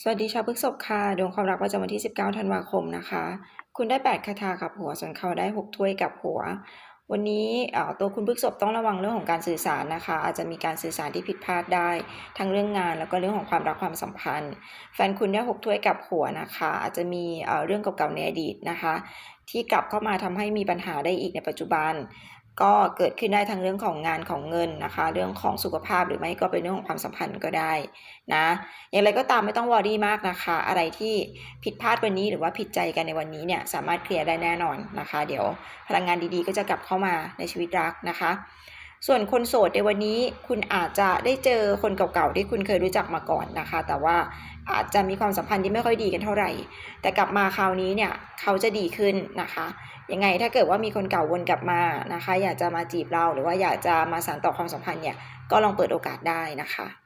สวัสดีชาวพฤษภค่ะดวงความรักประจำวันที่ 19 ธันวาคมนะคะ คุณได้ 8 คาถากับหัว ส่วนเขาได้ 6 ถ้วยกับหัว วันนี้ตัวคุณพฤษภต้องระวังเรื่องของการสื่อสารนะคะ อาจจะมีการสื่อสารที่ผิดพลาดได้ ทั้งเรื่องงานแล้วก็เรื่องของความรักความสัมพันธ์ แฟนคุณได้ 6 ถ้วยกับหัวนะคะ อาจจะมีเรื่องเก่าๆในอดีตนะคะ ที่กลับเข้ามาทำให้มีปัญหาได้อีกในปัจจุบัน ก็เกิดขึ้นได้ทั้งเรื่องของงานของเงินนะคะ เรื่องของสุขภาพหรือไม่ก็เป็นเรื่องของความสัมพันธ์ก็ได้นะอย่างไรก็ตามไม่ต้องวอรี่มากนะคะ อะไรที่ผิดพลาดวันนี้หรือว่าผิดใจกันในวันนี้เนี่ยสามารถเคลียร์ได้แน่นอนนะคะ เดี๋ยวพลังงานดีๆ ก็จะกลับเข้ามาในชีวิตรักนะคะ ส่วนคนโสดในวันนี้คุณอาจจะได้เจอคนเก่าๆที่คุณเคยรู้จักมาก่อนนะคะ แต่ว่าอาจจะมีความสัมพันธ์ที่ไม่ค่อยดีกันเท่าไหร่ แต่กลับมาคราวนี้เนี่ยเขาจะดีขึ้นนะคะยังไงถ้าเกิดว่ามีคนเก่าวนกลับมานะคะ อยากจะมาจีบเราหรือว่าอยากจะมาสานต่อความสัมพันธ์เนี่ยก็ลองเปิดโอกาสได้นะคะ